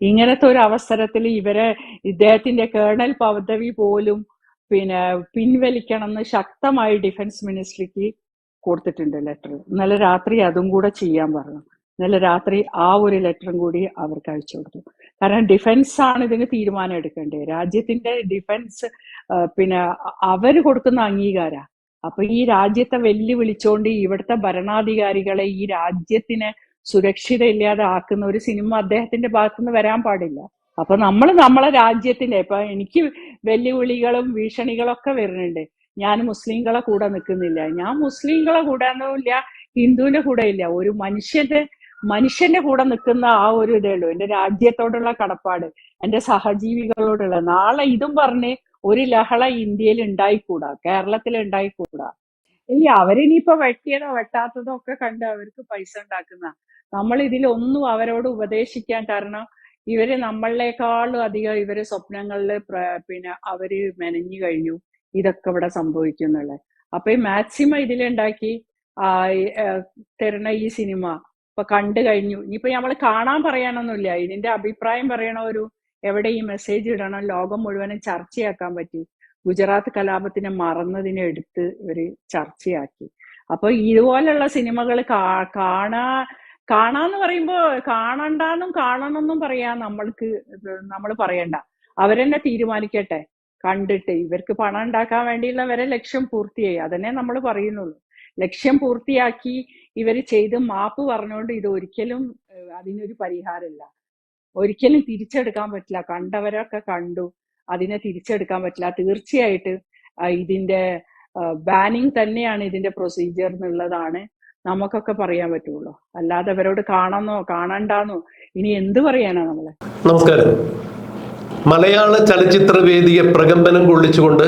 ഇങ്ങനത്തെ ഒരു അവസരത്തിൽ ഇവരെ ഇദ്ദേഹത്തിന്റെ കേണൽ പദവി പോലും പിന്നെ പിൻവലിക്കണം എന്ന് ശക്തമായി ഡിഫൻസ് മിനിസ്ട്രിക്ക് കൊടുത്തിട്ടുണ്ട് ലെറ്റർ. ഇന്നലെ രാത്രി അതും കൂടെ ചെയ്യാൻ പറഞ്ഞു. ഇന്നലെ രാത്രി ആ ഒരു ലെറ്ററും കൂടി അവർക്ക് അയച്ചു കൊടുത്തു. കാരണം ഡിഫൻസ് ആണ് ഇതിന് തീരുമാനം എടുക്കേണ്ടത്. രാജ്യത്തിന്റെ ഡിഫൻസ് പിന്നെ അവർ കൊടുക്കുന്ന അംഗീകാര. അപ്പൊ ഈ രാജ്യത്തെ വെല്ലുവിളിച്ചോണ്ട് ഇവിടുത്തെ ഭരണാധികാരികളെ ഈ രാജ്യത്തിനെ സുരക്ഷിത ഇല്ലാതെ ആക്കുന്ന ഒരു സിനിമ അദ്ദേഹത്തിന്റെ ഭാഗത്തുനിന്ന് വരാൻ പാടില്ല. അപ്പൊ നമ്മൾ നമ്മളെ രാജ്യത്തിന്റെ ഇപ്പൊ എനിക്ക് വെല്ലുവിളികളും ഭീഷണികളൊക്കെ വരുന്നുണ്ട്. ഞാൻ മുസ്ലിങ്ങളെ കൂടെ നിൽക്കുന്നില്ല. ഞാൻ മുസ്ലിങ്ങളെ കൂടെ ഹിന്ദുവിന്റെ കൂടെ ഇല്ല. ഒരു മനുഷ്യന്റെ മനുഷ്യന്റെ കൂടെ നിൽക്കുന്ന ആ ഒരു ഇതേ ഉള്ളൂ. എന്റെ രാജ്യത്തോടുള്ള കടപ്പാട് എന്റെ സഹജീവികളോടുള്ള. നാളെ ഇതും പറഞ്ഞ് ഒരു ലഹള ഇന്ത്യയിൽ ഉണ്ടായിക്കൂടാ? കേരളത്തിൽ ഉണ്ടായിക്കൂടാ? ഇല്ല അവരിനിയിപ്പോ വെട്ടിയതോ വെട്ടാത്തതോ ഒക്കെ കണ്ട് അവർക്ക് പൈസ ഉണ്ടാക്കുന്ന നമ്മൾ ഇതിലൊന്നും അവരോട് ഉപദേശിക്കാൻ കാരണം ഇവർ നമ്മളെക്കാളും അധികം ഇവർ സ്വപ്നങ്ങളിൽ പിന്നെ അവർ മെനഞ്ഞു കഴിഞ്ഞു. ഇതൊക്കെ ഇവിടെ സംഭവിക്കുന്നുള്ളത് അപ്പൊ ഈ മാക്സിമം ഇതിലുണ്ടാക്കി തരുന്ന ഈ സിനിമ ഇപ്പൊ കണ്ടു കഴിഞ്ഞു. ഇനിയിപ്പോ നമ്മൾ കാണാൻ പറയാനൊന്നുമില്ല. ഇതിന്റെ അഭിപ്രായം പറയണ ഒരു എവിടെ ഈ മെസ്സേജ് ഇടണം ലോകം മുഴുവനും ചർച്ചയാക്കാൻ പറ്റി. ഗുജറാത്ത് കലാപത്തിനെ മറന്നതിനെ എടുത്ത് ഒരു ചർച്ചയാക്കി. അപ്പൊ ഇതുപോലുള്ള സിനിമകൾ കാണാ കാണാന്ന് പറയുമ്പോ കാണണ്ടെന്നും കാണണമെന്നും പറയാ നമ്മൾക്ക് നമ്മൾ പറയണ്ട. അവരെന്നെ തീരുമാനിക്കട്ടെ. കണ്ടിട്ട് ഇവർക്ക് പണം ഉണ്ടാക്കാൻ വേണ്ടിയുള്ള വരെ ലക്ഷ്യം പൂർത്തിയായി. അതന്നെ നമ്മൾ പറയുന്നുള്ളൂ. ലക്ഷ്യം പൂർത്തിയാക്കി ഇവർ ചെയ്ത് മാപ്പ് പറഞ്ഞുകൊണ്ട് ഇത് ഒരിക്കലും അതിനൊരു പരിഹാരമില്ല ഒരിക്കലും തിരിച്ചെടുക്കാൻ പറ്റില്ല. കണ്ടവരൊക്കെ കണ്ടു. അതിനെ തിരിച്ചെടുക്കാൻ പറ്റില്ല. തീർച്ചയായിട്ട് ഇതിന്റെ ബാനിങ് തന്നെയാണ് ഇതിന്റെ പ്രൊസീജിയർ എന്നുള്ളതാണ് നമുക്കൊക്കെ പറയാൻ പറ്റുള്ളൂ. അല്ലാതെ അവരോട് കാണാന്നോ കാണണ്ടാന്നോ ഇനി എന്ത് പറയാനാ നമ്മൾ? നമസ്കാരം. മലയാള ചലച്ചിത്ര വേദിയെ പ്രകമ്പനം കൊള്ളിച്ചുകൊണ്ട്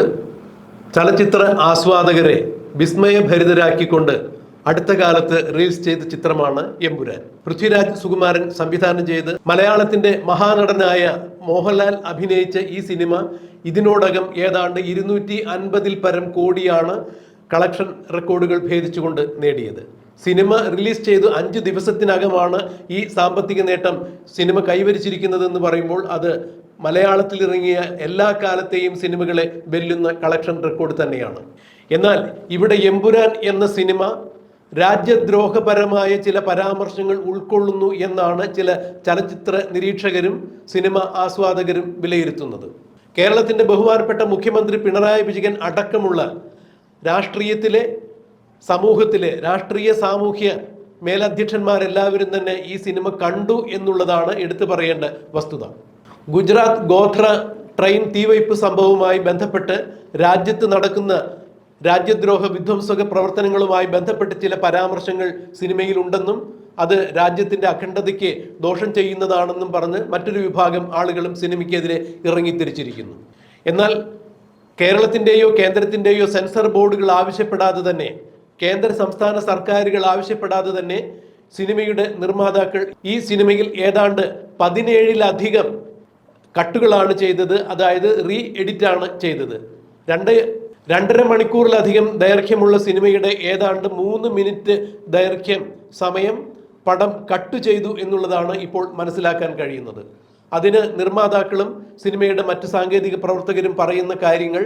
ചലച്ചിത്ര ആസ്വാദകരെ വിസ്മയഭരിതരാക്കിക്കൊണ്ട് അടുത്ത കാലത്ത് റിലീസ് ചെയ്ത ചിത്രമാണ് എമ്പുരാൻ. പൃഥ്വിരാജ് സുകുമാരൻ സംവിധാനം ചെയ്ത് മലയാളത്തിന്റെ മഹാനടനായ മോഹൻലാൽ അഭിനയിച്ച ഈ സിനിമ ഇതിനോടകം ഏതാണ്ട് ഇരുന്നൂറ്റി അൻപതിൽ പരം കോടിയാണ് കളക്ഷൻ റെക്കോർഡുകൾ ഭേദിച്ചുകൊണ്ട് നേടിയത്. സിനിമ റിലീസ് ചെയ്തു അഞ്ച് ദിവസത്തിനകമാണ് ഈ സാമ്പത്തിക നേട്ടം സിനിമ കൈവരിച്ചിരിക്കുന്നതെന്ന് പറയുമ്പോൾ അത് മലയാളത്തിൽ ഇറങ്ങിയ എല്ലാ കാലത്തെയും സിനിമകളെ വെല്ലുന്ന കളക്ഷൻ റെക്കോർഡ് തന്നെയാണ്. എന്നാൽ ഇവിടെ എമ്പുരാൻ എന്ന സിനിമ രാജ്യദ്രോഹപരമായ ചില പരാമർശങ്ങൾ ഉൾക്കൊള്ളുന്നു എന്നാണ് ചില ചലച്ചിത്ര നിരീക്ഷകരും സിനിമ ആസ്വാദകരും വിലയിരുത്തുന്നത്. കേരളത്തിന്റെ ബഹുമാനപ്പെട്ട മുഖ്യമന്ത്രി പിണറായി വിജയൻ അടക്കമുള്ള രാഷ്ട്രീയത്തിലെ സമൂഹത്തിലെ രാഷ്ട്രീയ സാമൂഹ്യ മേലധ്യക്ഷന്മാരെല്ലാവരും തന്നെ ഈ സിനിമ കണ്ടു എന്നുള്ളതാണ് എടുത്തു പറയേണ്ട വസ്തുത. ഗുജറാത്ത് ഗോത്ര ട്രെയിൻ തീവയ്പ് സംഭവവുമായി ബന്ധപ്പെട്ട് രാജ്യത്ത് നടക്കുന്ന രാജ്യദ്രോഹ വിധ്വംസക പ്രവർത്തനങ്ങളുമായി ബന്ധപ്പെട്ട് ചില പരാമർശങ്ങൾ സിനിമയിൽ ഉണ്ടെന്നും അത് രാജ്യത്തിന്റെ അഖണ്ഡതയ്ക്ക് ദോഷം ചെയ്യുന്നതാണെന്നും പറഞ്ഞ് മറ്റൊരു വിഭാഗം ആളുകളും സിനിമയ്ക്കെതിരെ ഇറങ്ങിത്തിരിച്ചിരിക്കുന്നു. എന്നാൽ കേരളത്തിന്റെയോ കേന്ദ്രത്തിന്റെയോ സെൻസർ ബോർഡുകൾ ആവശ്യപ്പെടാതെ തന്നെ കേന്ദ്ര സംസ്ഥാന സർക്കാരുകൾ ആവശ്യപ്പെടാതെ തന്നെ സിനിമയുടെ നിർമ്മാതാക്കൾ ഈ സിനിമയിൽ ഏതാണ്ട് പതിനേഴിലധികം കട്ടുകളാണ് ചെയ്തത്. അതായത് റീ എഡിറ്റാണ് ചെയ്തത്. രണ്ട് രണ്ടര മണിക്കൂറിലധികം ദൈർഘ്യമുള്ള സിനിമയുടെ ഏതാണ്ട് മൂന്ന് മിനിറ്റ് ദൈർഘ്യം സമയം പടം കട്ട് ചെയ്തു എന്നുള്ളതാണ് ഇപ്പോൾ മനസ്സിലാക്കാൻ കഴിയുന്നത്. അതിന് നിർമ്മാതാക്കളും സിനിമയുടെ മറ്റ് സാങ്കേതിക പ്രവർത്തകരും പറയുന്ന കാര്യങ്ങൾ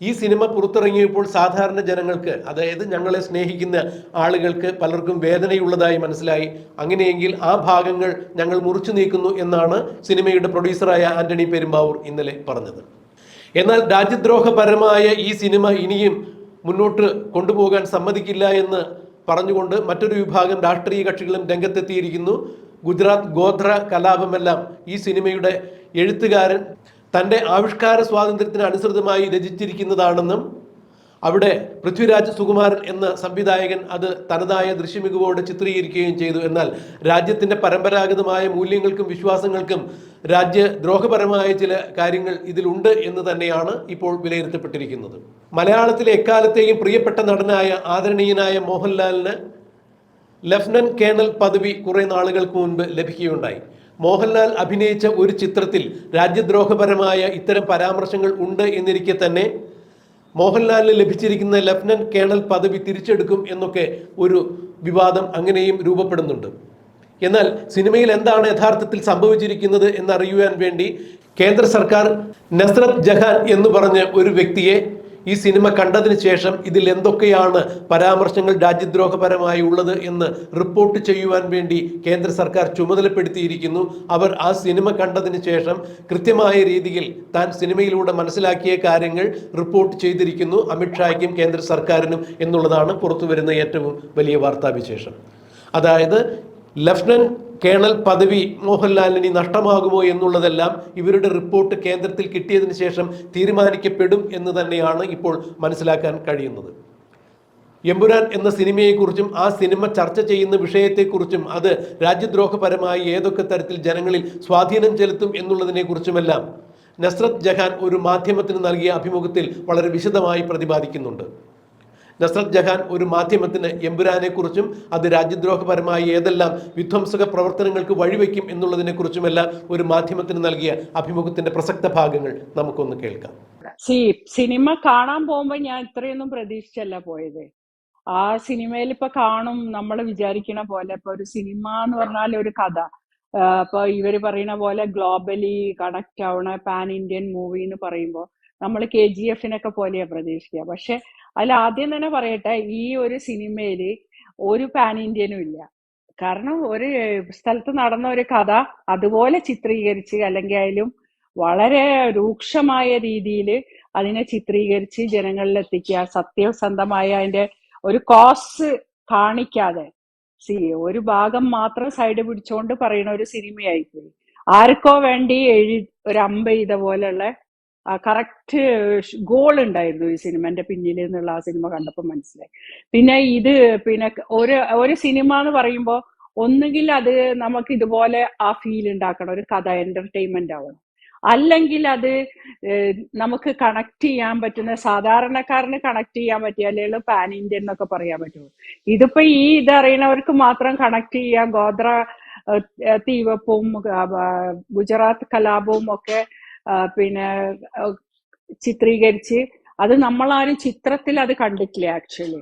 ഈ സിനിമ പുറത്തിറങ്ങിയപ്പോൾ സാധാരണ ജനങ്ങൾക്ക് അതായത് ഞങ്ങളെ സ്നേഹിക്കുന്ന ആളുകൾക്ക് പലർക്കും വേദനയുള്ളതായി മനസ്സിലായി. അങ്ങനെയെങ്കിൽ ആ ഭാഗങ്ങൾ ഞങ്ങൾ മുറിച്ചു നീക്കുന്നു എന്നാണ് സിനിമയുടെ പ്രൊഡ്യൂസറായ ആന്റണി പെരുമ്പാവൂർ ഇന്നലെ പറഞ്ഞത്. എന്നാൽ രാജ്യദ്രോഹപരമായ ഈ സിനിമ ഇനിയും മുന്നോട്ട് കൊണ്ടുപോകാൻ സമ്മതിക്കില്ല എന്ന് പറഞ്ഞുകൊണ്ട് മറ്റൊരു വിഭാഗം രാഷ്ട്രീയ കക്ഷികളും രംഗത്തെത്തിയിരിക്കുന്നു. ഗുജറാത്ത് ഗോത്ര കലാപമെല്ലാം ഈ സിനിമയുടെ എഴുത്തുകാരൻ തന്റെ ആവിഷ്കാര സ്വാതന്ത്ര്യത്തിന് അനുസൃതമായി രചിച്ചിരിക്കുന്നതാണെന്നും അവിടെ പൃഥ്വിരാജ് സുകുമാരൻ എന്ന സംവിധായകൻ അത് തനതായ ദൃശ്യമികവോടെ ചിത്രീകരിക്കുകയും ചെയ്തു. എന്നാൽ രാജ്യത്തിന്റെ പരമ്പരാഗതമായ മൂല്യങ്ങൾക്കും വിശ്വാസങ്ങൾക്കും രാജ്യദ്രോഹപരമായ ചില കാര്യങ്ങൾ ഇതിലുണ്ട് എന്ന് തന്നെയാണ് ഇപ്പോൾ വിലയിരുത്തപ്പെട്ടിരിക്കുന്നത്. മലയാളത്തിലെ എക്കാലത്തെയും പ്രിയപ്പെട്ട നടനായ ആദരണീയനായ മോഹൻലാലിന് ലഫ്റ്റനന്റ് കേണൽ പദവി കുറേ നാളുകൾക്ക് മുൻപ് ലഭിക്കുകയുണ്ടായി. മോഹൻലാൽ അഭിനയിച്ച ഒരു ചിത്രത്തിൽ രാജ്യദ്രോഹപരമായ ഇത്തരം പരാമർശങ്ങൾ ഉണ്ട് എന്നിരിക്കെ തന്നെ മോഹൻലാലിന് ലഭിച്ചിരിക്കുന്ന ലഫ്റ്റനന്റ് കേണൽ പദവി തിരിച്ചെടുക്കും എന്നൊക്കെ ഒരു വിവാദം അങ്ങനെയും രൂപപ്പെടുന്നുണ്ട്. എന്നാൽ സിനിമയിൽ എന്താണ് യഥാർത്ഥത്തിൽ സംഭവിച്ചിരിക്കുന്നത് എന്നറിയുവാൻ വേണ്ടി കേന്ദ്ര സർക്കാർ നസ്രത് ജഹാൻ എന്ന് പറഞ്ഞ ഒരു വ്യക്തിയെ ഈ സിനിമ കണ്ടതിന് ശേഷം ഇതിൽ എന്തൊക്കെയാണ് പരാമർശങ്ങൾ രാജ്യദ്രോഹപരമായി ഉള്ളത് എന്ന് റിപ്പോർട്ട് ചെയ്യുവാൻ വേണ്ടി കേന്ദ്ര സർക്കാർ ചുമതലപ്പെടുത്തിയിരിക്കുന്നു. അവർ ആ സിനിമ കണ്ടതിന് ശേഷം കൃത്യമായ രീതിയിൽ താൻ സിനിമയിലൂടെ മനസ്സിലാക്കിയ കാര്യങ്ങൾ റിപ്പോർട്ട് ചെയ്തിരിക്കുന്നു. അമിത്ഷായ്ക്കും കേന്ദ്ര സർക്കാരിനും എന്നുള്ളതാണ് പുറത്തുവരുന്ന ഏറ്റവും വലിയ വാർത്താവിശേഷം. അതായത് ലഫ്റ്റനന്റ് കേണൽ പദവി മോഹൻലാലിന് നഷ്ടമാകുമോ എന്നുള്ളതെല്ലാം ഇവരുടെ റിപ്പോർട്ട് കേന്ദ്രത്തിൽ കിട്ടിയതിന് ശേഷം തീരുമാനിക്കപ്പെടും എന്ന് തന്നെയാണ് ഇപ്പോൾ മനസ്സിലാക്കാൻ കഴിയുന്നത്. എമ്പുരാൻ എന്ന സിനിമയെക്കുറിച്ചും ആ സിനിമ ചർച്ച ചെയ്യുന്ന വിഷയത്തെക്കുറിച്ചും അത് രാജ്യദ്രോഹപരമായി ഏതൊക്കെ തരത്തിൽ ജനങ്ങളിൽ സ്വാധീനം ചെലുത്തും എന്നുള്ളതിനെക്കുറിച്ചുമെല്ലാം നസ്രത് ജഹാൻ ഒരു മാധ്യമത്തിന് നൽകിയ അഭിമുഖത്തിൽ വളരെ വിശദമായി പ്രതിപാദിക്കുന്നുണ്ട്. നസ്രത് ജഹാൻ ഒരു മാധ്യമത്തിന് എമ്പുരാനെക്കുറിച്ചും അത് രാജ്യദ്രോഹപരമായ ഏതെല്ലാം വിധ്വംസക പ്രവർത്തനങ്ങൾക്ക് വഴിവെക്കും എന്നുള്ളതിനെക്കുറിച്ചുമെല്ലാം ഒരു മാധ്യമത്തിന് നൽകിയ അഭിമുഖത്തിന്റെ പ്രസക്ത ഭാഗങ്ങൾ നമുക്കൊന്ന് കേൾക്കാം. സി സിനിമ കാണാൻ പോകുമ്പോ ഞാൻ ഇത്രയൊന്നും പ്രതീക്ഷിച്ചല്ല പോയത്. ആ സിനിമയിൽ ഇപ്പൊ കാണും നമ്മൾ വിചാരിക്കണ പോലെ. ഇപ്പൊ ഒരു സിനിമ എന്ന് പറഞ്ഞാൽ ഒരു കഥ. ഇപ്പൊ ഇവർ പറയുന്ന പോലെ ഗ്ലോബലി കണക്ട് ആവണ പാൻ ഇന്ത്യൻ മൂവി എന്ന് പറയുമ്പോൾ നമ്മൾ കെ ജി എഫിനൊക്കെ പോലെയാ പ്രതീക്ഷിക്കുക. പക്ഷെ അതിൽ ആദ്യം തന്നെ പറയട്ടെ ഈ ഒരു സിനിമയിൽ ഒരു പാൻ ഇന്ത്യനും ഇല്ല. കാരണം ഒരു സ്ഥലത്ത് നടന്ന ഒരു കഥ അതുപോലെ ചിത്രീകരിച്ച് അല്ലെങ്കിൽ അതിലും വളരെ രൂക്ഷമായ രീതിയിൽ അതിനെ ചിത്രീകരിച്ച് ജനങ്ങളിൽ എത്തിക്കുക സത്യസന്ധമായ അതിന്റെ ഒരു കോസ് കാണിക്കാതെ. സി ഒരു ഭാഗം മാത്രം സൈഡ് പിടിച്ചോണ്ട് പറയുന്ന ഒരു സിനിമയായിപ്പോയി. ആർക്കോ വേണ്ടി എഴു ഒരു അമ്പ ചെയ്ത പോലെയുള്ള കറക്റ്റ് ഗോൾ ഉണ്ടായിരുന്നു ഈ സിനിമന്റെ പിന്നിൽ എന്നുള്ള ആ സിനിമ കണ്ടപ്പോൾ മനസ്സിലായി. പിന്നെ ഇത് പിന്നെ ഒരു ഒരു സിനിമ എന്ന് പറയുമ്പോൾ ഒന്നുകിൽ അത് നമുക്ക് ഇതുപോലെ ആ ഫീൽ ഉണ്ടാക്കണം ഒരു കഥ എന്റർടൈൻമെന്റ് ആവണം. അല്ലെങ്കിൽ അത് നമുക്ക് കണക്ട് ചെയ്യാൻ പറ്റുന്ന സാധാരണക്കാരന് കണക്ട് ചെയ്യാൻ പറ്റിയ അല്ലെങ്കിൽ പാൻ ഇന്ത്യൻ എന്നൊക്കെ പറയാൻ പറ്റുമോ ഇതിപ്പോ ഈ ഇതറിയണവർക്ക് മാത്രം കണക്ട് ചെയ്യാൻ ഗോത്ര തീവപ്പും ഗുജറാത്ത് കലാപവും ഒക്കെ പിന്നെ ചിത്രീകരിച്ച് അത് നമ്മളാരും ചിത്രത്തിൽ അത് കണ്ടിട്ടില്ല ആക്ച്വലി.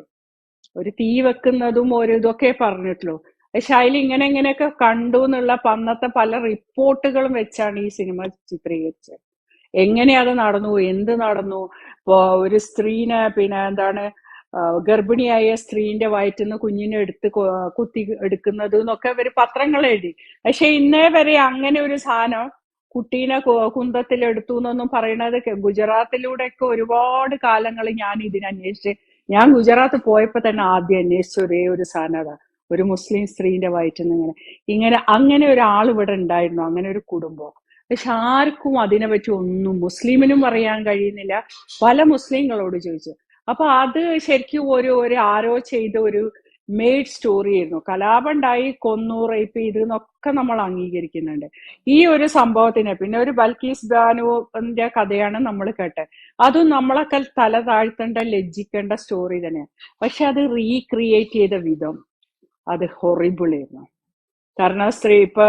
ഒരു തീ വെക്കുന്നതും ഒരു ഇതൊക്കെ പറഞ്ഞിട്ടുള്ളൂ. അതിൽ ഇങ്ങനെ ഇങ്ങനെയൊക്കെ കണ്ടു എന്നുള്ള പന്നത്തെ പല റിപ്പോർട്ടുകളും വെച്ചാണ് ഈ സിനിമ ചിത്രീകരിച്ചത്. എങ്ങനെ അത് നടന്നു എന്ത് നടന്നു? ഇപ്പോ ഒരു സ്ത്രീനെ പിന്നെ എന്താണ് ഗർഭിണിയായ സ്ത്രീന്റെ വയറ്റിൽ നിന്ന് കുഞ്ഞിനെ എടുത്ത് കുത്തി എടുക്കുന്നത് എന്നൊക്കെ അവർ പത്രങ്ങൾ എഴുതി. പക്ഷെ ഇന്നേ വരെ അങ്ങനെ ഒരു സാധനം കുട്ടീനെ കുന്തത്തിൽ എടുത്തു എന്നൊന്നും പറയണത് ഗുജറാത്തിലൂടെയൊക്കെ ഒരുപാട് കാലങ്ങൾ ഞാൻ ഇതിന് അന്വേഷിച്ച് ഞാൻ ഗുജറാത്ത് പോയപ്പോ തന്നെ ആദ്യം അന്വേഷിച്ച ഒരേ ഒരു സാധനത ഒരു മുസ്ലിം സ്ത്രീന്റെ വയറ്റിൽ നിന്ന് ഇങ്ങനെ ഇങ്ങനെ അങ്ങനെ ഒരാൾ ഇവിടെ ഉണ്ടായിരുന്നു അങ്ങനെ ഒരു കുടുംബം. പക്ഷെ ആർക്കും അതിനെ പറ്റി ഒന്നും മുസ്ലിമിനും പറയാൻ കഴിയുന്നില്ല. പല മുസ്ലിങ്ങളോട് ചോദിച്ചു. അപ്പൊ അത് ശരിക്കും ഒരു ഒരു ആരോ ചെയ്ത ഒരു മെയ്ഡ് സ്റ്റോറി ആയിരുന്നു. കലാപണ്ടായി കൊന്നു റേപ്പ് ചെയ്ത് എന്നൊക്കെ നമ്മൾ അംഗീകരിക്കുന്നുണ്ട്. ഈ ഒരു സംഭവത്തിന് പിന്നെ ഒരു ബൽക്കീസ് ബാനുവിന്റെ കഥയാണ് നമ്മൾ കേട്ടത് അതും നമ്മളൊക്കെ തല താഴ്ത്തേണ്ട ലജ്ജിക്കേണ്ട സ്റ്റോറി തന്നെയാണ്. പക്ഷെ അത് റീക്രിയേറ്റ് ചെയ്ത വിധം അത് ഹൊറിബിൾ ആയിരുന്നു. കാരണം സ്ത്രീ ഇപ്പൊ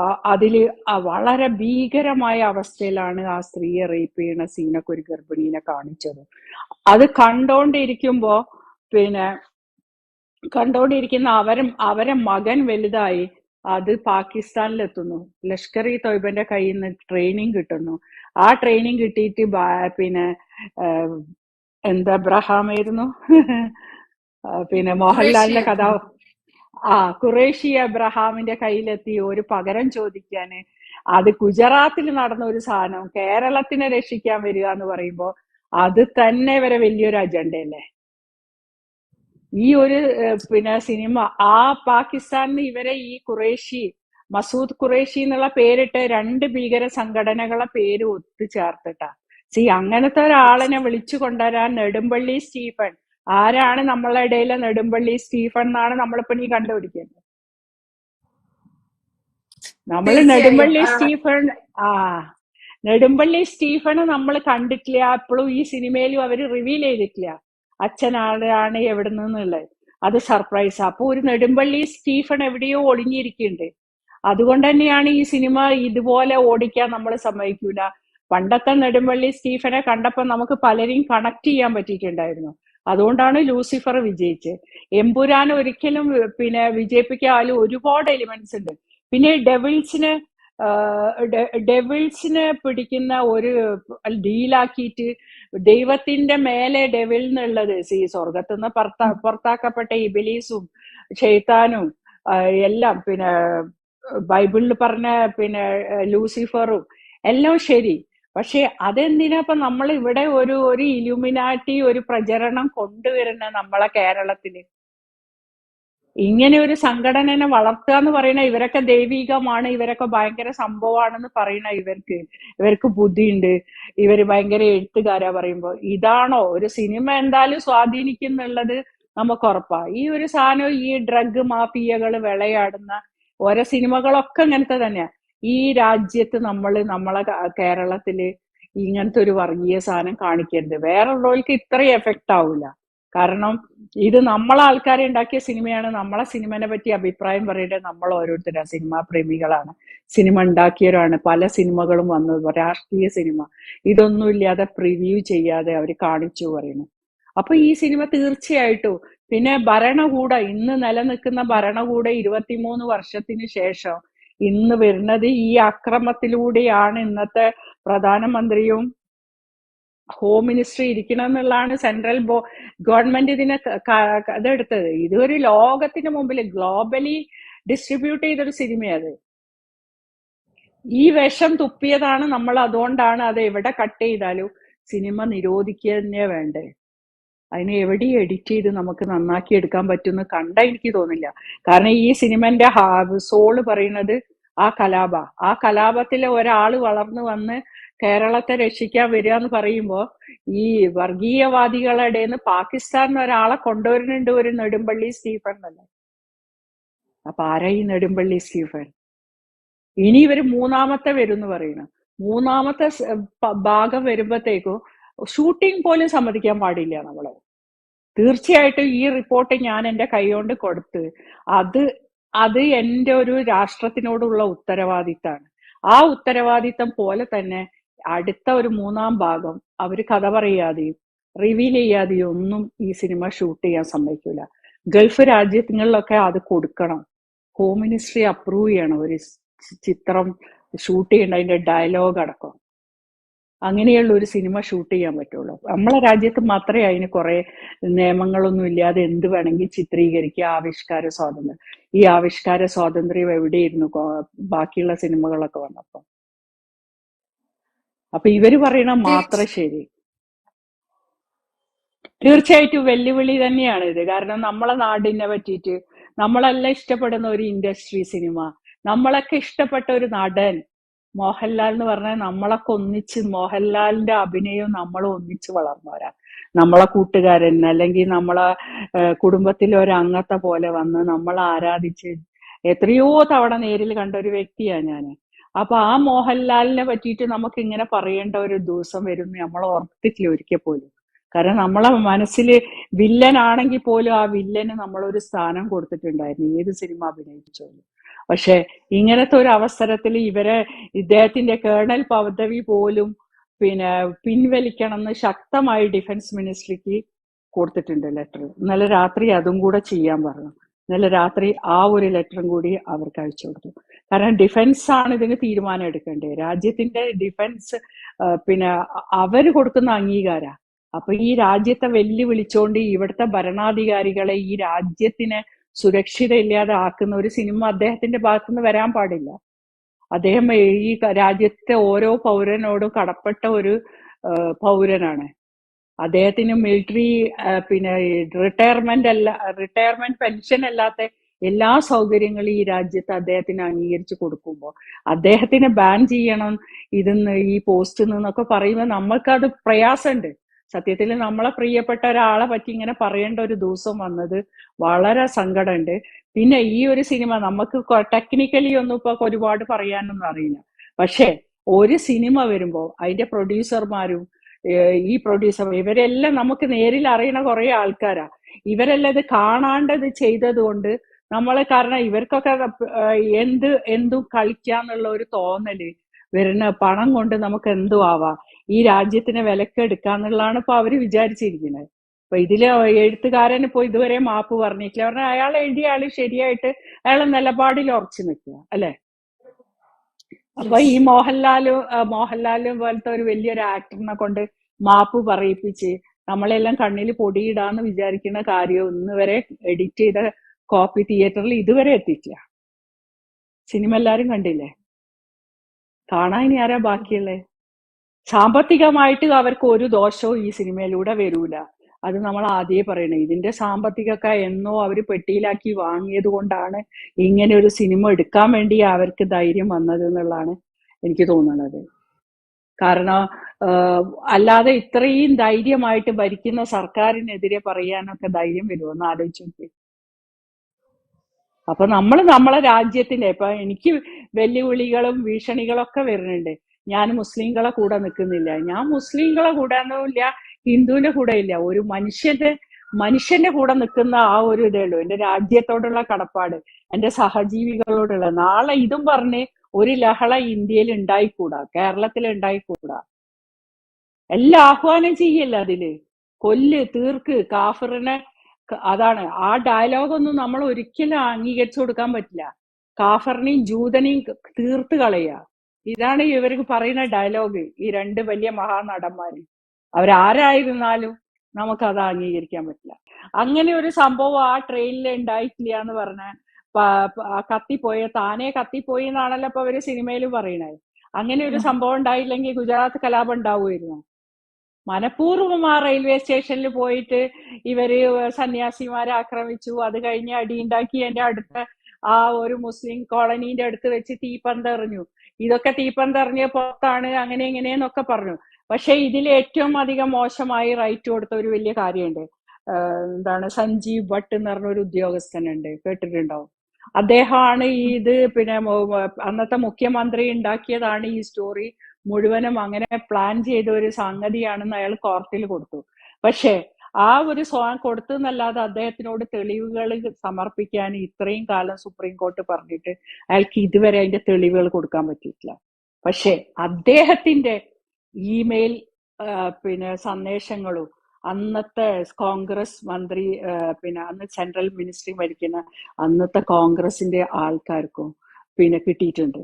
ആ, അതിൽ വളരെ ഭീകരമായ അവസ്ഥയിലാണ് ആ സ്ത്രീയെ റേപ്പ് ചെയ്യുന്ന സീനൊക്കെ ഒരു ഗർഭിണീനെ കാണിച്ചത്. അത് കണ്ടോണ്ടിരിക്കുമ്പോ പിന്നെ കണ്ടോണ്ടിരിക്കുന്ന അവരും അവരെ മകൻ വലുതായി. അത് പാകിസ്ഥാനിലെത്തുന്നു. ലഷ്കർ ഇ തൊയ്ബന്റെ കയ്യിൽ നിന്ന് ട്രെയിനിങ് കിട്ടുന്നു. ആ ട്രെയിനിങ് കിട്ടിയിട്ട് പിന്നെ എന്താ അബ്രഹാമായിരുന്നു? പിന്നെ മോഹൻലാലിന്റെ കഥ. ആ ഖുറേഷി അബ്രഹാമിന്റെ കയ്യിലെത്തി ഒരു പകരം ചോദിക്കാന് അത് ഗുജറാത്തിൽ നടന്ന ഒരു സാധനം. കേരളത്തിനെ രക്ഷിക്കാൻ വരിക എന്ന് പറയുമ്പോ അത് തന്നെ വരെ വലിയൊരു അജണ്ടയല്ലേ? ഈ ഒരു പിന്നെ സിനിമ ആ പാകിസ്ഥാനിൽ ഇവരെ ഈ ഖുറേഷി മസൂദ് ഖുറേഷി എന്നുള്ള പേരിട്ട് രണ്ട് ഭീകര സംഘടനകളെ പേര് ഒത്തുചേർത്തിട്ടാ. സി അങ്ങനത്തെ ഒരാളിനെ വിളിച്ചു കൊണ്ടുവരാൻ നെടുമ്പള്ളി സ്റ്റീഫൻ. ആരാണ് നമ്മളെ ഇടയിലെ നെടുമ്പള്ളി സ്റ്റീഫൻ എന്നാണ് നമ്മളിപ്പോ നീ കണ്ടുപിടിക്കുന്നത് നമ്മൾ നെടുമ്പള്ളി സ്റ്റീഫൻ ആ നെടുമ്പള്ളി സ്റ്റീഫനെ നമ്മൾ കണ്ടിട്ടില്ല. അപ്പോഴും ഈ സിനിമയിലും അവർ റിവീൽ ചെയ്തിട്ടില്ല. അച്ഛൻ ആരാണ് എവിടെ നിന്നുള്ളത് അത് സർപ്രൈസ് അപ്പൊ ഒരു നെടുമ്പള്ളി സ്റ്റീഫൻ എവിടെയോ ഒളിഞ്ഞിരിക്കുന്നുണ്ട്. അതുകൊണ്ട് തന്നെയാണ് ഈ സിനിമ ഇതുപോലെ ഓടിക്കാൻ നമ്മൾ സമ്മതിക്കൂല. പണ്ടത്തെ നെടുമ്പള്ളി സ്റ്റീഫനെ കണ്ടപ്പോൾ നമുക്ക് പലരെയും കണക്ട് ചെയ്യാൻ പറ്റിയിട്ടുണ്ടായിരുന്നു. അതുകൊണ്ടാണ് ലൂസിഫർ വിജയിച്ചത്. എമ്പുരാൻ ഒരിക്കലും പിന്നെ വിജയിപ്പിക്കാൻ ഒരുപാട് എലിമെന്റ്സ് ഉണ്ട്. പിന്നെ ഡെവിൾസിന് ഡെവിൾസിനെ പിടിക്കുന്ന ഒരു ഡീലാക്കിയിട്ട് ദൈവത്തിന്റെ മേലെ ഡെവിൾ എന്നുള്ളത് ഈ സ്വർഗത്തു നിന്ന് പുറത്താ പുറത്താക്കപ്പെട്ട ഇബിലീസും ഷെയ്ത്താനും എല്ലാം പിന്നെ ബൈബിളിൽ പറഞ്ഞ പിന്നെ ലൂസിഫറും എല്ലാം ശരി. പക്ഷെ അതെന്തിനാ ഇപ്പൊ നമ്മൾ ഇവിടെ ഒരു ഒരു ഇലുമിനാറ്റി ഒരു പ്രചരണം കൊണ്ടുവരുന്ന നമ്മളെ കേരളത്തിൽ? ഇങ്ങനെ ഒരു സംഘടനനെ വളർത്തുക എന്ന് പറയുന്ന ഇവരൊക്കെ ദൈവികമാണ് ഇവരൊക്കെ ഭയങ്കര സംഭവമാണെന്ന് പറയുന്ന ഇവർക്ക് ഇവർക്ക് ബുദ്ധിയുണ്ട്. ഇവർ ഭയങ്കര എഴുത്തുകാരാ പറയുമ്പോ. ഇതാണോ? ഒരു സിനിമ എന്തായാലും സ്വാധീനിക്കുന്നുള്ളത് നമുക്ക് ഉറപ്പാ. ഈ ഒരു സാധനം ഈ ഡ്രഗ് മാഫിയകൾ വിളയാടുന്ന ഓരോ സിനിമകളൊക്കെ ഇങ്ങനത്തെ തന്നെയാ. ഈ രാജ്യത്ത് നമ്മൾ നമ്മളെ കേരളത്തിൽ ഇങ്ങനത്തെ ഒരു വർഗീയ സാധനം കാണിക്കരുത്. വേറെ ഉള്ളവർക്ക് ഇത്രയും എഫക്റ്റ് ആവില്ല കാരണം ഇത് നമ്മളെ ആൾക്കാരെ ഉണ്ടാക്കിയ സിനിമയാണ്. നമ്മളെ സിനിമനെ പറ്റി അഭിപ്രായം പറയേണ്ടത് നമ്മൾ ഓരോരുത്തരാ. സിനിമാ പ്രേമികളാണ്. സിനിമ ഉണ്ടാക്കിയവരാണ്. പല സിനിമകളും വന്നു. രാഷ്ട്രീയ സിനിമ. ഇതൊന്നും ഇല്ലാതെ പ്രിവ്യൂ ചെയ്യാതെ അവർ കാണിച്ചു പറയുന്നു. അപ്പൊ ഈ സിനിമ തീർച്ചയായിട്ടും പിന്നെ ഭരണകൂട ഇന്ന് നിലനിൽക്കുന്ന ഭരണകൂട ഇരുപത്തിമൂന്ന് വർഷത്തിന് ശേഷം ഇന്ന് വരുന്നത് ഈ അക്രമത്തിലൂടെയാണ് ഇന്നത്തെ പ്രധാനമന്ത്രിയും ഹോം മിനിസ്ട്രി ഇരിക്കണം എന്നുള്ളതാണ് സെൻട്രൽ ബോ ഗവൺമെന്റ് ഇതിനെ ഇതെടുത്തത്. ഇതൊരു ലോകത്തിന് മുമ്പിൽ ഗ്ലോബലി ഡിസ്ട്രിബ്യൂട്ട് ചെയ്തൊരു സിനിമയത്. ഈ വിഷം തുപ്പിയതാണ് നമ്മൾ അതുകൊണ്ടാണ് അത് എവിടെ കട്ട് ചെയ്താലും സിനിമ നിരോധിക്കുക തന്നെ വേണ്ടേ അതിനെ എവിടെ എഡിറ്റ് ചെയ്ത് നമുക്ക് നന്നാക്കി എടുക്കാൻ പറ്റുമെന്ന് കണ്ട എനിക്ക് തോന്നില്ല. കാരണം ഈ സിനിമന്റെ സോൾ പറയുന്നത് ആ കലാപ. ആ കലാപത്തിലെ ഒരാൾ വളർന്നു വന്ന് കേരളത്തെ രക്ഷിക്കാൻ വരിക എന്ന് പറയുമ്പോ ഈ വർഗീയവാദികളുടെ പാകിസ്ഥാനിൽ ഒരാളെ കൊണ്ടുവരുന്നുണ്ട് ഒരു നെടുമ്പള്ളി സ്റ്റീഫൻ എന്നല്ലേ? അപ്പൊ ആരാ ഈ നെടുമ്പള്ളി സ്റ്റീഫൻ? ഇനി ഇവർ മൂന്നാമത്തെ വരും എന്ന് പറയുന്നു മൂന്നാമത്തെ ഭാഗം വരുമ്പോഴത്തേക്കും ഷൂട്ടിംഗ് പോലും സമ്മതിക്കാൻ പാടില്ല നമ്മൾ. തീർച്ചയായിട്ടും ഈ റിപ്പോർട്ട് ഞാൻ എന്റെ കൈകൊണ്ട് കൊടുത്ത് അത് അത് എന്റെ ഒരു രാഷ്ട്രത്തിനോടുള്ള ഉത്തരവാദിത്തമാണ് ആ ഉത്തരവാദിത്തം പോലെ തന്നെ അടുത്ത ഒരു മൂന്നാം ഭാഗം അവർ കഥ പറയാതെയും റിവീൽ ചെയ്യാതെയും ഒന്നും ഈ സിനിമ ഷൂട്ട് ചെയ്യാൻ സമ്മതിക്കില്ല ഗൾഫ് രാജ്യങ്ങളിലൊക്കെ അത് കൊടുക്കണം. ഹോം മിനിസ്ട്രി അപ്രൂവ് ചെയ്യണം. ഒരു ചിത്രം ഷൂട്ട് ചെയ്യേണ്ട അതിന്റെ ഡയലോഗ് അടക്കം. അങ്ങനെയുള്ള ഒരു സിനിമ ഷൂട്ട് ചെയ്യാൻ പറ്റുള്ളൂ. നമ്മളെ രാജ്യത്ത് മാത്രമേ അതിന് കുറെ നിയമങ്ങളൊന്നും ഇല്ലാതെ എന്ത് വേണമെങ്കിൽ ചിത്രീകരിക്കുക. ആവിഷ്കാര സ്വാതന്ത്ര്യം. ഈ ആവിഷ്കാര സ്വാതന്ത്ര്യം എവിടെയിരുന്നു? ബാക്കിയുള്ള സിനിമകളൊക്കെ വന്നപ്പോ. അപ്പൊ ഇവർ പറയണ മാത്രം ശരി. തീർച്ചയായിട്ടും വെല്ലുവിളി തന്നെയാണ് ഇത്. കാരണം നമ്മളെ നാടിനെ പറ്റിയിട്ട് നമ്മളെല്ലാം ഇഷ്ടപ്പെടുന്ന ഒരു ഇൻഡസ്ട്രി സിനിമ. നമ്മളൊക്കെ ഇഷ്ടപ്പെട്ട ഒരു നടൻ മോഹൻലാൽ എന്ന് പറഞ്ഞാൽ നമ്മളൊക്കെ ഒന്നിച്ച് മോഹൻലാലിന്റെ അഭിനയവും നമ്മളും ഒന്നിച്ച് വളർന്നവരാ. നമ്മളെ കൂട്ടുകാരൻ അല്ലെങ്കിൽ നമ്മളെ കുടുംബത്തിലെ ഒരു അംഗത്തെ പോലെ വന്ന് നമ്മൾ ആരാധിച്ച് എത്രയോ തവണ നേരിൽ കണ്ട ഒരു വ്യക്തിയാണ് ഞാൻ അപ്പൊ ആ മോഹൻലാലിനെ പറ്റിയിട്ട് നമുക്ക് ഇങ്ങനെ പറയേണ്ട ഒരു ദിവസം വരും നമ്മൾ ഓർത്തിട്ടില്ല ഒരിക്കൽ പോലും. കാരണം നമ്മളെ മനസ്സിൽ വില്ലൻ ആണെങ്കിൽ പോലും ആ വില്ലന് നമ്മളൊരു സ്ഥാനം കൊടുത്തിട്ടുണ്ടായിരുന്നു. ഏത് സിനിമ അഭിനയിച്ചാലും. പക്ഷെ ഇങ്ങനത്തെ ഒരു അവസരത്തിൽ ഇവരെ ഇദ്ദേഹത്തിന്റെ കേണൽ പദവി പോലും പിന്നെ പിൻവലിക്കണം എന്ന് ശക്തമായി ഡിഫൻസ് മിനിസ്ട്രിക്ക് കൊടുത്തിട്ടുണ്ട് ലെറ്റർ. ഇന്നലെ രാത്രി അതും കൂടെ ചെയ്യാൻ പറഞ്ഞു. ഇന്നലെ രാത്രി ആ ഒരു ലെറ്ററും കൂടി അവർക്ക് അയച്ചു കൊടുത്തു. കാരണം ഡിഫൻസ് ആണ് ഇതിന് തീരുമാനം എടുക്കേണ്ടത്. രാജ്യത്തിന്റെ ഡിഫൻസ് പിന്നെ അവർ കൊടുക്കുന്ന അംഗീകാര. അപ്പൊ ഈ രാജ്യത്തെ വെല്ലുവിളിച്ചോണ്ട് ഇവിടുത്തെ ഭരണാധികാരികളെ ഈ രാജ്യത്തിനെ സുരക്ഷിത ഇല്ലാതെ ആക്കുന്ന ഒരു സിനിമ അദ്ദേഹത്തിന്റെ ഭാഗത്തുനിന്ന് വരാൻ പാടില്ല. അദ്ദേഹം ഈ രാജ്യത്തെ ഓരോ പൗരനോടും കടപ്പെട്ട ഒരു പൗരനാണ്. അദ്ദേഹത്തിന് മിലിറ്ററി പിന്നെ റിട്ടയർമെന്റ് അല്ല റിട്ടയർമെന്റ് പെൻഷൻ അല്ലാത്ത എല്ലാ സൗകര്യങ്ങളും ഈ രാജ്യത്ത് അദ്ദേഹത്തിന് അംഗീകരിച്ചു കൊടുക്കുമ്പോൾ അദ്ദേഹത്തിനെ ബാൻ ചെയ്യണം ഇതിന്ന് ഈ പോസ്റ്റിൽ നിന്നൊക്കെ പറയുമ്പോൾ നമ്മൾക്കത് പ്രയാസമുണ്ട് സത്യത്തിൽ നമ്മളെ പ്രിയപ്പെട്ട ഒരാളെ പറ്റി ഇങ്ങനെ പറയേണ്ട ഒരു ദിവസം വന്നത് വളരെ സങ്കടമുണ്ട് പിന്നെ ഈ ഒരു സിനിമ നമുക്ക് ടെക്നിക്കലി ഒന്നും ഇപ്പൊ ഒരുപാട് പറയാനൊന്നും അറിയില്ല. പക്ഷേ ഒരു സിനിമ വരുമ്പോൾ അതിന്റെ പ്രൊഡ്യൂസർമാരും ഈ പ്രൊഡ്യൂസർ ഇവരെല്ലാം നമുക്ക് നേരിൽ അറിയണ കുറെ ആൾക്കാരാ. ഇവരെല്ലാം ഇത് കാണാണ്ടത് ചെയ്തത് കൊണ്ട് നമ്മൾ കാരണം ഇവർക്കൊക്കെ എന്ത് എന്തും കളിക്കാന്നുള്ള ഒരു തോന്നൽ വരുന്ന പണം കൊണ്ട് നമുക്ക് എന്തും ആവാം? ഈ രാജ്യത്തിനെ വിലക്കെടുക്കാന്നുള്ളതാണ് ഇപ്പൊ അവർ വിചാരിച്ചിരിക്കുന്നത്. അപ്പൊ ഇതിൽ എഴുത്തുകാരൻ ഇപ്പൊ ഇതുവരെ മാപ്പ് പറഞ്ഞിട്ടില്ല. പറഞ്ഞാൽ അയാൾ എഴുതിയ ആൾ ശരിയായിട്ട് അയാളെ നിലപാടിൽ ഉറച്ചു നിൽക്കുക അല്ലെ? അപ്പൊ ഈ മോഹൻലാൽ മോഹൻലാലും മോഹൻലാൽ പോലത്തെ ഒരു വലിയൊരു ആക്ടറിനെ കൊണ്ട് മാപ്പ് പറയിപ്പിച്ച് നമ്മളെല്ലാം കണ്ണിൽ പൊടിയിടാന്ന് വിചാരിക്കുന്ന കാര്യം ഇന്ന് വരെ എഡിറ്റ് ചെയ്ത കോപ്പി തിയേറ്ററിൽ ഇതുവരെ എത്തിയിട്ടില്ല. സിനിമ എല്ലാരും കണ്ടില്ലേ? കാണാൻ ഇനി ആരാ ബാക്കിയുള്ളേ? സാമ്പത്തികമായിട്ട് അവർക്ക് ഒരു ദോഷവും ഈ സിനിമയിലൂടെ വരൂല. അത് നമ്മൾ ആദ്യമേ പറയണേ. ഇതിന്റെ സാമ്പത്തികമൊക്കെ എന്നോ അവർ പെട്ടിയിലാക്കി വാങ്ങിയത് കൊണ്ടാണ് ഇങ്ങനെ ഒരു സിനിമ എടുക്കാൻ വേണ്ടി അവർക്ക് ധൈര്യം വന്നത് എന്നുള്ളതാണ് എനിക്ക് തോന്നുന്നത്. കാരണം അല്ലാതെ ഇത്രയും ധൈര്യമായിട്ട് ഭരിക്കുന്ന സർക്കാരിനെതിരെ പറയാനൊക്കെ ധൈര്യം വരുമോ? എന്ന് ആലോചിച്ചു അപ്പൊ നമ്മൾ നമ്മളെ രാജ്യത്തിന്റെ ഇപ്പൊ എനിക്ക് വെല്ലുവിളികളും ഭീഷണികളൊക്കെ വരുന്നുണ്ട്. ഞാൻ മുസ്ലിങ്ങളെ കൂടെ നിൽക്കുന്നില്ല ഞാൻ മുസ്ലിങ്ങളെ കൂടെ ഇല്ല ഹിന്ദുവിന്റെ കൂടെ ഇല്ല ഒരു മനുഷ്യന്റെ മനുഷ്യന്റെ കൂടെ നിൽക്കുന്ന ആ ഒരു ഇതേ ഉള്ളൂ. എന്റെ രാജ്യത്തോടുള്ള കടപ്പാട് എന്റെ സഹജീവികളോടുള്ള. നാളെ ഇതും പറഞ്ഞ് ഒരു ലഹള ഇന്ത്യയിൽ ഉണ്ടായിക്കൂടാ? കേരളത്തിൽ ഉണ്ടായിക്കൂടാ? എല്ലാം ആഹ്വാനം ചെയ്യല്ല അതിൽ? കൊല്ല് തീർക്ക് കാഫറിനെ അതാണ്. ആ ഡയലോഗൊന്നും നമ്മൾ ഒരിക്കലും അംഗീകരിച്ചു കൊടുക്കാൻ പറ്റില്ല. കാഫറിനെയും ജൂതനെയും തീർത്ത് കളയുക. ഇതാണ് ഇവർക്ക് പറയുന്ന ഡയലോഗ് ഈ രണ്ട് വലിയ മഹാനടന്മാര് അവരാരായിരുന്നാലും നമുക്കത് അംഗീകരിക്കാൻ പറ്റില്ല. അങ്ങനെ ഒരു സംഭവം ആ ട്രെയിനിൽ ഉണ്ടായിട്ടില്ല എന്ന് പറഞ്ഞ കത്തിപ്പോയ താനെ കത്തിപ്പോയി എന്നാണല്ലോ ഇപ്പൊ അവർ സിനിമയിൽ പറയണത് അങ്ങനെ ഒരു സംഭവം ഉണ്ടായില്ലെങ്കിൽ ഗുജറാത്ത് കലാപം ഉണ്ടാവുമായിരുന്നു? മനഃപൂർവം ആ റെയിൽവേ സ്റ്റേഷനിൽ പോയിട്ട് ഇവർ സന്യാസിമാരെ ആക്രമിച്ചു. അത് കഴിഞ്ഞ് അടിയുണ്ടാക്കി എന്റെ അടുത്ത ആ ഒരു മുസ്ലിം കോളനീന്റെ അടുത്ത് വെച്ച് തീപ്പന്തെറിഞ്ഞു. ഇതൊക്കെ തീപ്പന്തെറിഞ്ഞ പുറത്താണ് അങ്ങനെ ഇങ്ങനെയെന്നൊക്കെ പറഞ്ഞു. പക്ഷെ ഇതിൽ ഏറ്റവും അധികം മോശമായി റൈറ്റ് കൊടുത്ത ഒരു വലിയ കാര്യമുണ്ട്. എന്താണ് സഞ്ജീവ് ഭട്ട് എന്ന് പറഞ്ഞ ഒരു ഉദ്യോഗസ്ഥനുണ്ട്. കേട്ടിട്ടുണ്ടാവും അദ്ദേഹമാണ് ഇത് പിന്നെ അന്നത്തെ മുഖ്യമന്ത്രി ഉണ്ടാക്കിയതാണ് ഈ സ്റ്റോറി. മുഴുവനും അങ്ങനെ പ്ലാൻ ചെയ്ത ഒരു സംഗതിയാണെന്ന് അയാൾ കോർട്ടിൽ കൊടുത്തു. പക്ഷേ ആ ഒരു സ്വാ- കൊടുത്തു എന്നല്ലാതെ അദ്ദേഹത്തിനോട് തെളിവുകൾ സമർപ്പിക്കാൻ ഇത്രയും കാലം സുപ്രീം കോർട്ട് പറഞ്ഞിട്ട് അയാൾക്ക് ഇതുവരെ അതിന്റെ തെളിവുകൾ കൊടുക്കാൻ പറ്റിയിട്ടില്ല. പക്ഷേ അദ്ദേഹത്തിന്റെ ഇമെയിൽ പിന്നെ സന്ദേശങ്ങളും അന്നത്തെ കോൺഗ്രസ് മന്ത്രി പിന്നെ അന്ന് സെൻട്രൽ മിനിസ്ട്രി ഭരിക്കുന്ന അന്നത്തെ കോൺഗ്രസിന്റെ ആൾക്കാർക്കും പിന്നെ കിട്ടിയിട്ടുണ്ട്.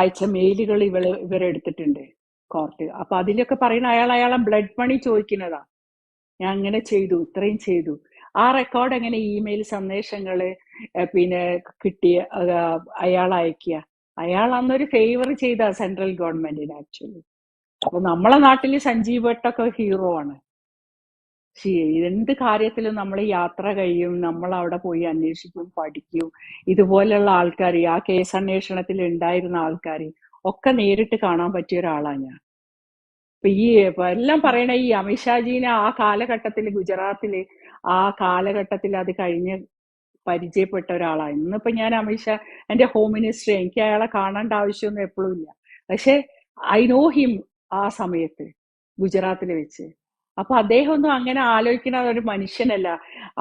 അയച്ച മെയിലുകൾ ഇവൾ എടുത്തിട്ടുണ്ട് കോർട്ട് അപ്പൊ അതിലൊക്കെ പറയുന്ന അയാൾ അയാളെ ബ്ലഡ് മണി ചോദിക്കുന്നതാ. ഞാൻ അങ്ങനെ ചെയ്തു ഇത്രയും ചെയ്തു. ആ റെക്കോർഡ് എങ്ങനെ ഇമെയിൽ സന്ദേശങ്ങൾ പിന്നെ കിട്ടിയ അയാൾ അയക്കുക അയാൾ അന്നൊരു ഫേവർ ചെയ്ത സെൻട്രൽ ഗവൺമെന്റിന് ആക്ച്വലി അപ്പൊ നമ്മളെ നാട്ടിൽ സഞ്ജീവ് ഭട്ടൊക്കെ ഹീറോ ആണ്. എന്ത് കാര്യത്തിലും നമ്മൾ യാത്ര കഴിയും നമ്മൾ അവിടെ പോയി അന്വേഷിക്കും പഠിക്കും. ഇതുപോലെയുള്ള ആൾക്കാർ ആ കേസ് അന്വേഷണത്തിൽ ഉണ്ടായിരുന്ന ആൾക്കാർ ഒക്കെ നേരിട്ട് കാണാൻ പറ്റിയ ഒരാളാണ് ഞാൻ. ഇപ്പൊ ഈ എല്ലാം പറയണ ഈ അമിത്ഷാജീനെ ആ കാലഘട്ടത്തിൽ ഗുജറാത്തിൽ ആ കാലഘട്ടത്തിൽ അത് കഴിഞ്ഞ് പരിചയപ്പെട്ട ഒരാളാണ് ഇന്നിപ്പോ ഞാൻ അമിത്ഷാ എന്റെ ഹോം മിനിസ്റ്റർ എനിക്ക് അയാളെ കാണേണ്ട ആവശ്യമൊന്നും എപ്പോഴും ഇല്ല. പക്ഷെ ഐ നോ ഹിം ആ സമയത്ത് ഗുജറാത്തിൽ വെച്ച്. അപ്പൊ അദ്ദേഹം ഒന്നും അങ്ങനെ ആലോചിക്കുന്ന ഒരു മനുഷ്യനല്ല.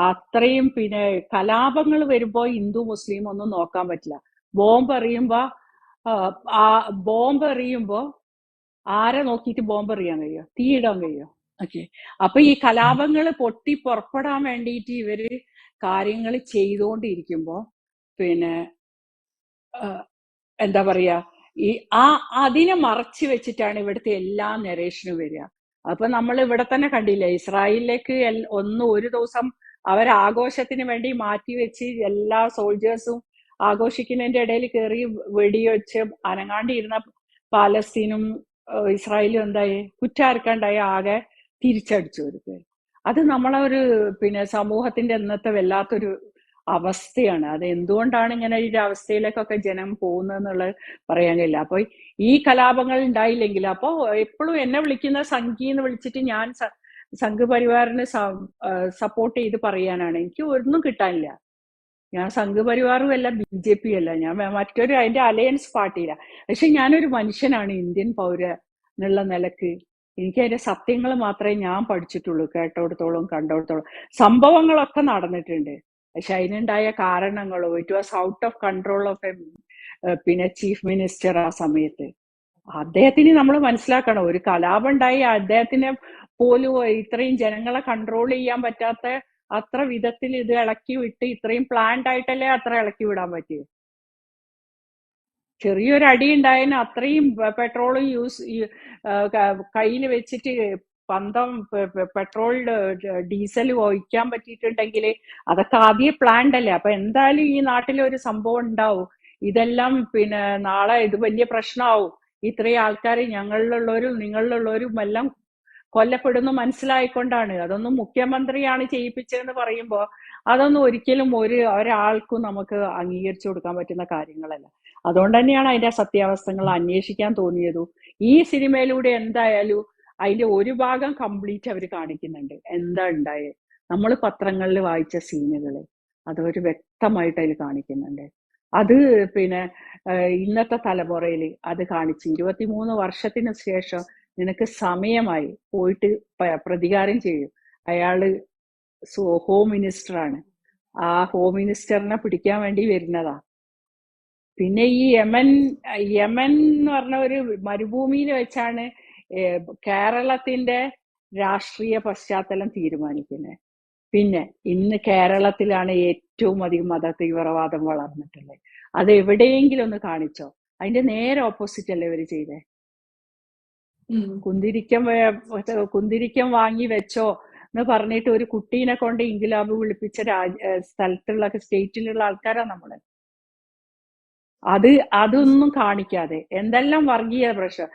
അത്രയും പിന്നെ കലാപങ്ങൾ വരുമ്പോ ഹിന്ദു മുസ്ലിം ഒന്നും നോക്കാൻ പറ്റില്ല. ബോംബ് എറിയുമ്പോ ആ ബോംബ് എറിയുമ്പോ ആരെ നോക്കിയിട്ട് ബോംബ് എറിയാൻ കഴിയോ? തീയിടാൻ കഴിയോ? ഓക്കെ. അപ്പൊ ഈ കലാപങ്ങൾ പൊട്ടി പുറപ്പെടാൻ വേണ്ടിയിട്ട് ഇവർ കാര്യങ്ങൾ ചെയ്തുകൊണ്ടിരിക്കുമ്പോ പിന്നെ എന്താ പറയാ ഈ ആ അതിനെ മറച്ചു വെച്ചിട്ടാണ് ഇവിടുത്തെ എല്ലാ നരേഷനും വരിക. അപ്പൊ നമ്മൾ ഇവിടെ തന്നെ കണ്ടില്ലേ ഇസ്രായേലിലേക്ക് ഒന്ന് ഒരു ദിവസം അവർ ആഘോഷത്തിന് വേണ്ടി മാറ്റി വെച്ച് എല്ലാ സോൾജേഴ്സും ആഘോഷിക്കുന്നതിന്റെ ഇടയിൽ കയറി വെടിവെച്ച് അനങ്ങാണ്ടിരുന്ന പാലസ്തീനും ഇസ്രായേലും എന്തായി? കുറ്റാർക്കണ്ടായി ആകെ തിരിച്ചടിച്ചു അവർക്ക് അത് നമ്മളെ ഒരു പിന്നെ സമൂഹത്തിന്റെ ഇന്നത്തെ വല്ലാത്തൊരു അവസ്ഥയാണ്. അത് എന്തുകൊണ്ടാണ് ഇങ്ങനെ ഒരു അവസ്ഥയിലേക്കൊക്കെ ജനം പോകുന്നതെന്നുള്ളത് പറയാൻ കഴിയില്ല. അപ്പൊ ഈ കലാപങ്ങൾ ഉണ്ടായില്ലെങ്കിൽ അപ്പൊ എപ്പോഴും എന്നെ വിളിക്കുന്ന സംഘി എന്ന് വിളിച്ചിട്ട് ഞാൻ സംഘപരിവാറിന് സംഘ് സപ്പോർട്ട് ചെയ്ത് പറയാനാണ്. എനിക്ക് ഒന്നും കിട്ടാനില്ല. ഞാൻ സംഘപരിവാറും അല്ല ബി ജെ പി അല്ല. ഞാൻ മറ്റൊരു അതിന്റെ അലയൻസ് പാർട്ടിയില്ല പക്ഷെ ഞാനൊരു മനുഷ്യനാണ് ഇന്ത്യൻ പൗര എന്നുള്ള നിലയ്ക്ക്. എനിക്ക് അതിന്റെ സത്യങ്ങൾ മാത്രമേ ഞാൻ പഠിച്ചിട്ടുള്ളൂ. കേട്ടോടത്തോളം കണ്ടോടത്തോളം. സംഭവങ്ങളൊക്കെ നടന്നിട്ടുണ്ട്. പക്ഷെ അതിനുണ്ടായ കാരണങ്ങളോ it was out of control of a പിന്നെ ചീഫ് മിനിസ്റ്റർ ആ സമയത്ത്. അദ്ദേഹത്തിന് നമ്മൾ മനസ്സിലാക്കണം ഒരു കലാപം ഉണ്ടായി അദ്ദേഹത്തിനെ പോലും ഇത്രയും ജനങ്ങളെ കൺട്രോൾ ചെയ്യാൻ പറ്റാത്ത അത്ര വിധത്തിൽ ഇത് ഇളക്കി വിട്ട് ഇത്രയും പ്ലാൻഡ് ആയിട്ടല്ലേ അത്ര ഇളക്കി വിടാൻ പറ്റിയത് ചെറിയൊരു അടി ഉണ്ടായതിന് അത്രയും പെട്രോളും യൂസ് കയ്യിൽ വെച്ചിട്ട് പന്തം പെട്രോൾ ഡീസൽ ഒഴിക്കാൻ പറ്റിയിട്ടുണ്ടെങ്കിൽ അതൊക്കെ ആദ്യം പ്ലാൻഡ് അല്ലേ? അപ്പൊ എന്തായാലും ഈ നാട്ടിൽ ഒരു സംഭവം ഉണ്ടാവും. ഇതെല്ലാം പിന്നെ നാളെ ഇത് വലിയ പ്രശ്നമാവും ഇത്രയും ആൾക്കാർ ഞങ്ങളിലുള്ളവരും നിങ്ങളിലുള്ളവരും എല്ലാം കൊല്ലപ്പെടുന്നു മനസ്സിലായിക്കൊണ്ടാണ്. അതൊന്നും മുഖ്യമന്ത്രിയാണ് ചെയ്യിപ്പിച്ചതെന്ന് പറയുമ്പോൾ അതൊന്നും ഒരിക്കലും ഒരു ഒരാൾക്കും നമുക്ക് അംഗീകരിച്ചു കൊടുക്കാൻ പറ്റുന്ന കാര്യങ്ങളല്ല. അതുകൊണ്ട് തന്നെയാണ് അതിന്റെ സത്യാവസ്ഥകൾ അന്വേഷിക്കാൻ തോന്നിയതും. ഈ സിനിമയിലൂടെ എന്തായാലും അതിന്റെ ഒരു ഭാഗം കംപ്ലീറ്റ് അവർ കാണിക്കുന്നുണ്ട്. എന്താ ഉണ്ടായത് നമ്മൾ പത്രങ്ങളിൽ വായിച്ച സീനുകൾ അതൊരു വ്യക്തമായിട്ട് അതിൽ കാണിക്കുന്നുണ്ട്. അത് പിന്നെ ഇന്നത്തെ തലമുറയിൽ അത് കാണിച്ച് ഇരുപത്തിമൂന്ന് വർഷത്തിന് ശേഷം നിനക്ക് സമയമായി പോയിട്ട് പ്രതികാരം ചെയ്യും. അയാൾ ഹോം മിനിസ്റ്ററാണ് ആ ഹോം മിനിസ്റ്ററിനെ പിടിക്കാൻ വേണ്ടി വരുന്നതാ. പിന്നെ ഈ യമൻ യമൻ എന്ന് പറഞ്ഞ ഒരു മരുഭൂമിയിൽ വെച്ചാണ് കേരളത്തിന്റെ രാഷ്ട്രീയ പശ്ചാത്തലം തീരുമാനിക്കുന്നത് പിന്നെ ഇന്ന് കേരളത്തിലാണ് ഏറ്റവും അധികം മത തീവ്രവാദം വളർന്നിട്ടുള്ളത്. അത് എവിടെയെങ്കിലും ഒന്ന് കാണിച്ചോ? അതിന്റെ നേരെ ഓപ്പോസിറ്റ് അല്ലേ ഇവർ ചെയ്തേ? കുന്തിരിക്കം കുന്തിരിക്കം വാങ്ങി വെച്ചോ എന്ന് പറഞ്ഞിട്ട് ഒരു കുട്ടീനെ കൊണ്ട് ഇൻഗുലാബ് വിളിപ്പിച്ച രാജ സ്ഥലത്തുള്ള സ്റ്റേറ്റിലുള്ള ആൾക്കാരാ നമ്മൾ. അത് അതൊന്നും കാണിക്കാതെ. എന്തെല്ലാം വർഗീയ പ്രശ്നം.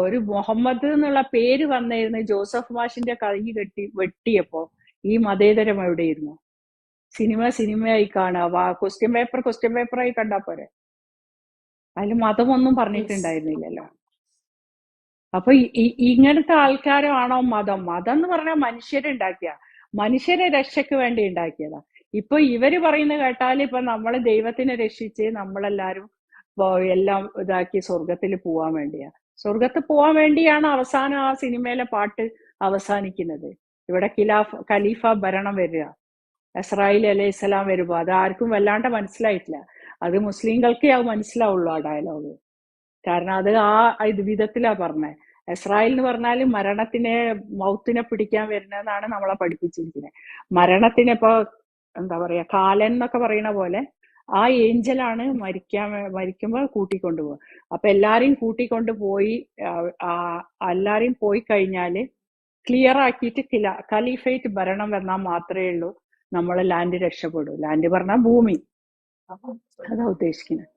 ഒരു മുഹമ്മദ് എന്നുള്ള പേര് വന്നിരുന്ന ജോസഫ് മാഷിന്റെ കൈ കെട്ടി വെട്ടിയപ്പോ ഈ മതേതരം എവിടെയിരുന്നു? സിനിമ സിനിമയായി കാണാ. ക്വസ്റ്റ്യൻ പേപ്പർ ക്വസ്റ്റ്യൻ പേപ്പറായി കണ്ടാ പോരെ. അതിൽ മതമൊന്നും പറഞ്ഞിട്ടുണ്ടായിരുന്നില്ലല്ലോ. അപ്പൊ ഇങ്ങനത്തെ ആൾക്കാരാണോ മതം? മതം എന്ന് പറഞ്ഞാൽ മനുഷ്യരുണ്ടാക്കിയ. മനുഷ്യരെ രക്ഷയ്ക്ക് വേണ്ടി ഉണ്ടാക്കിയതാ. ഇപ്പൊ ഇവർ പറയുന്ന കേട്ടാൽ ഇപ്പൊ നമ്മൾ ദൈവത്തിനെ രക്ഷിച്ച് നമ്മളെല്ലാരും എല്ലാം ഇതാക്കി സ്വർഗത്തിൽ പോവാൻ വേണ്ടിയാ. സ്വർഗത്ത് പോവാൻ വേണ്ടിയാണ് അവസാനം ആ സിനിമയിലെ പാട്ട് അവസാനിക്കുന്നത്. ഇവിടെ ഖിലാഫ് ഖലീഫ ഭരണം വരിക. ഇസ്രായേൽ അലൈഹി ഇസ്ലാം വരുമ്പോ അത് ആർക്കും വല്ലാണ്ട് മനസ്സിലായിട്ടില്ല. അത് മുസ്ലിങ്ങൾക്കേ അത് മനസ്സിലാവുള്ളൂ ആ ഡയലോഗ്. കാരണം അത് ആ ഇത് വിധത്തിലാ പറഞ്ഞത് ഇസ്രായേൽ എന്ന് പറഞ്ഞാൽ മരണത്തിനെ മൗത്തിനെ പിടിക്കാൻ വരുന്നതെന്നാണ് നമ്മളെ പഠിപ്പിച്ചിരിക്കുന്നത് മരണത്തിനെ ഇപ്പൊ എന്താ പറയാ കാലൻ എന്നൊക്കെ പറയുന്ന പോലെ ആ ഏഞ്ചലാണ് മരിക്കാൻ മരിക്കുമ്പോൾ കൂട്ടിക്കൊണ്ടുപോകുക അപ്പൊ എല്ലാരെയും കൂട്ടിക്കൊണ്ട് പോയി എല്ലാരെയും പോയി കഴിഞ്ഞാൽ ക്ലിയർ ആക്കിയിട്ട് കില കലിഫൈറ്റ് ഭരണം വന്നാൽ മാത്രമേ ഉള്ളൂ നമ്മൾ ലാൻഡ് രക്ഷപ്പെടൂ. ലാൻഡ് പറഞ്ഞാൽ ഭൂമി. അതാ ഉദ്ദേശിക്കുന്നത്.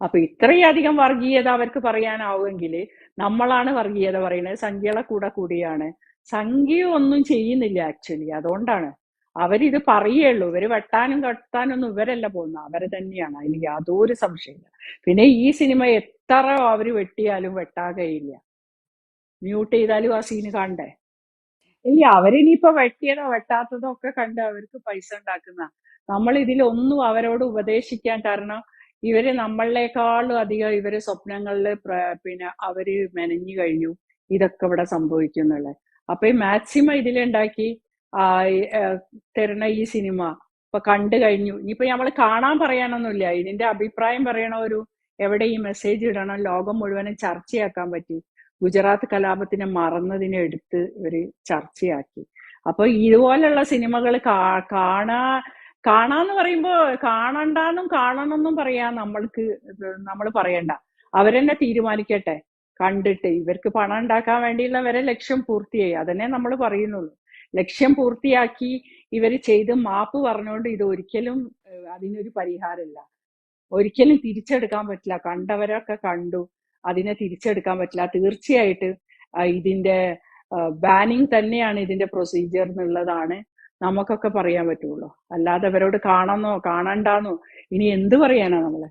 അപ്പൊ ഇത്രയധികം വർഗീയത അവർക്ക് പറയാനാവുമെങ്കിൽ നമ്മളാണ് വർഗീയത പറയുന്നത്. സംഖ്യകളെ കൂടെ കൂടിയാണ്. സംഖ്യ ഒന്നും ചെയ്യുന്നില്ല ആക്ച്വലി അതുകൊണ്ടാണ് അവരിത് പറയുള്ളൂ. ഇവർ വെട്ടാനും കട്ടാനൊന്നും ഇവരല്ല പോകുന്നത്. അവരെ തന്നെയാണ്. അതിന് യാതൊരു സംശയമില്ല പിന്നെ ഈ സിനിമ എത്ര അവർ വെട്ടിയാലും വെട്ടാകയില്ല മ്യൂട്ട് ചെയ്താലും ആ സീന് കണ്ടേ. ഇല്ല അവരിനിയിപ്പോ വെട്ടിയതോ വെട്ടാത്തതോ ഒക്കെ കണ്ട് അവർക്ക് പൈസ ഉണ്ടാക്കുന്ന നമ്മൾ ഇതിലൊന്നും അവരോട് ഉപദേശിക്കാൻ കാരണം ഇവർ നമ്മളിലേക്കാളും അധികം ഇവർ സ്വപ്നങ്ങളിൽ പിന്നെ അവർ മെനഞ്ഞു കഴിഞ്ഞു. ഇതൊക്കെ ഇവിടെ സംഭവിക്കുന്നുള്ളത് അപ്പൊ ഈ മാക്സിമം ഇതിലുണ്ടാക്കി തരുന്ന ഈ സിനിമ. ഇപ്പൊ കണ്ടു കഴിഞ്ഞു. ഇനിയിപ്പോ നമ്മൾ കാണാൻ പറയാനൊന്നുമില്ല. ഇതിന്റെ അഭിപ്രായം പറയണ ഒരു എവിടെ ഈ മെസ്സേജ് ഇടണം? ലോകം മുഴുവനും ചർച്ചയാക്കാൻ പറ്റി. ഗുജറാത്ത് കലാപത്തിനെ മറന്നതിനെ എടുത്ത് ഇവർ ചർച്ചയാക്കി. അപ്പൊ ഇതുപോലുള്ള സിനിമകൾ കാണാ കാണാന്ന് പറയുമ്പോ കാണണ്ടെന്നും കാണണമെന്നും പറയാ നമ്മൾക്ക് നമ്മൾ പറയണ്ട. അവരെന്നെ തീരുമാനിക്കട്ടെ. കണ്ടിട്ട്. ഇവർക്ക് പണം ഉണ്ടാക്കാൻ വേണ്ടിയുള്ള വരെ ലക്ഷ്യം പൂർത്തിയായി. അതന്നെ നമ്മൾ പറയുന്നുള്ളൂ. ലക്ഷ്യം പൂർത്തിയാക്കി ഇവർ ചെയ്ത് മാപ്പ് പറഞ്ഞുകൊണ്ട് ഇത് ഒരിക്കലും അതിനൊരു പരിഹാരമില്ല ഒരിക്കലും തിരിച്ചെടുക്കാൻ പറ്റില്ല. കണ്ടവരൊക്കെ കണ്ടു. അതിനെ തിരിച്ചെടുക്കാൻ പറ്റില്ല. തീർച്ചയായിട്ട് ഇതിന്റെ ബാനിങ് തന്നെയാണ് ഇതിന്റെ പ്രൊസീജിയർ എന്നുള്ളതാണ് നമുക്കൊക്കെ പറയാൻ പറ്റുള്ളൂ. അല്ലാതെ അവരോട് കാണാന്നോ കാണണ്ടാന്നോ ഇനി എന്ത് പറയാനാ നമ്മൾ?